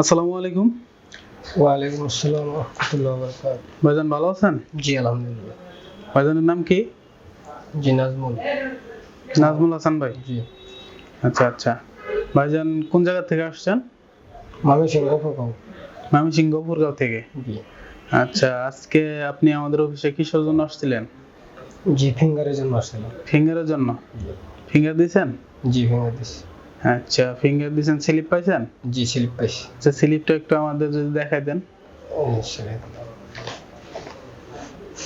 আসসালামু আলাইকুম। ওয়ালাইকুম আসসালাম রহমতুল্লাহ ভাইজান ভালো আছেন? জি আলহামদুলিল্লাহ। ভাইজানের নাম কি? জি নাজমুল। নাজমুল হাসান ভাই। জি। আচ্ছা আচ্ছা। ভাইজান কোন জায়গা থেকে আসছেন? মামি সিংহ ফোকাও ময়মনসিংহ থেকে? জি। আচ্ছা আজকে আপনি আমাদের অফিসে কিসের জন্য আসছিলেন? জি ফিঙ্গারের জন্য আসছিলাম। ফিঙ্গারের জন্য? ফিঙ্গার দিয়েছেন? জি ফিঙ্গার দিছি আচ্ছা ফিঙ্গার দিয়েছেন স্লিপ পাইছেন? জি স্লিপ পাইছি। আচ্ছা স্লিপটা একটু আমাদের যদি দেখাই দেন।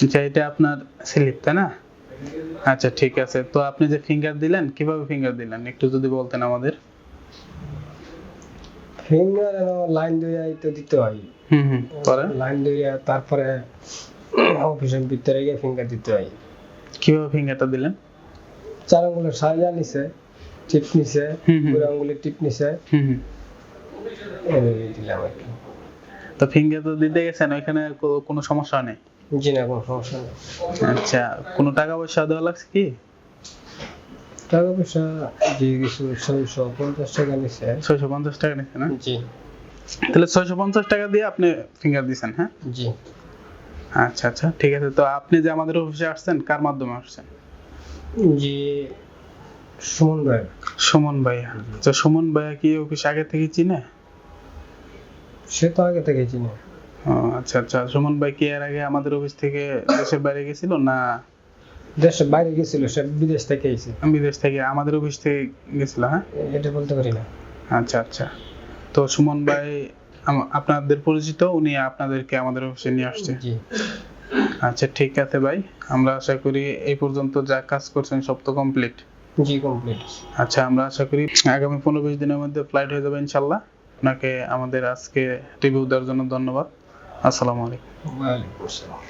আচ্ছা এটা আপনার স্লিপ তাই না? আচ্ছা ঠিক আছে। তো আপনি যে ফিঙ্গার দিলেন কীভাবে ফিঙ্গার দিলেন? একটু যদি বলতেন আমাদের। ফিঙ্গার লাইন দিয়ে তো দিতে হয়। হুম হুম পরে? লাইন দিয়ে তারপরে অফিসের ভিতরে গিয়ে ফিঙ্গার দিতে হয়। কীভাবে ফিঙ্গারটা দিলেন? চার আঙ্গুলের সাজা নিছে টিপ নিছে। পুরো আঙ্গুলের টিপ নিছে দিলাম আর কি। তো ফিঙ্গার তো দিতে গেছেন ওইখানে কোনো সমস্যা নেই? জি না কোনো সমস্যা নেই। আচ্ছা কোনো টাকা পয়সা দেওয়া লাগছে কি? টাকা পয়সা জি কিছু ছয়শো পঞ্চাশ টাকা নিছে। ছয়শো পঞ্চাশ টাকা নিচ্ছে না? জি। তাহলে ছয়শো পঞ্চাশ টাকা দিয়ে আপনি ফিঙ্গার দিয়েছেন হ্যাঁ? জি। আচ্ছা আচ্ছা ঠিক আছে। তো আপনি যে আমাদের অফিসে আসছেন কার মাধ্যমে আসছেন? জি সুমন ভাই সুমন ভাইয়া। আচ্ছা সুমন ভাইয়া কি অফিস আগে থেকে চিনে? সে তো আগে থেকে চিনি। আচ্ছা আচ্ছা। সুমন ভাই কি এর আগে আমাদের অফিস থেকে দেশের বাইরে গেছিল না দেশের বাইরে গেছিল সে বিদেশ থেকে এসে। বিদেশ থেকে আমাদের অফিস থেকে গেছিল হ্যাঁ? এটা বলতে পারি না। আচ্ছা আচ্ছা। তো সুমন ভাই আপনাদের পরিচিত উনি আপনাদেরকে আমাদের অফিসে নিয়ে আসছে। আচ্ছা ঠিক আছে ভাই। আমরা আশা করি এই পর্যন্ত যা কাজ করছেন সব তো কমপ্লিট জি কমপ্লিট আচ্ছা আমরা আশা করি আগামী পনেরো বিশ দিনের মধ্যে ফ্লাইট হয়ে যাবে ইনশাল্লাহ। আপনাকে আমাদের আজকে রিভিউ দেওয়ার জন্য ধন্যবাদ। আসসালামু আলাইকুম। ওয়ালাইকুম আসসালাম।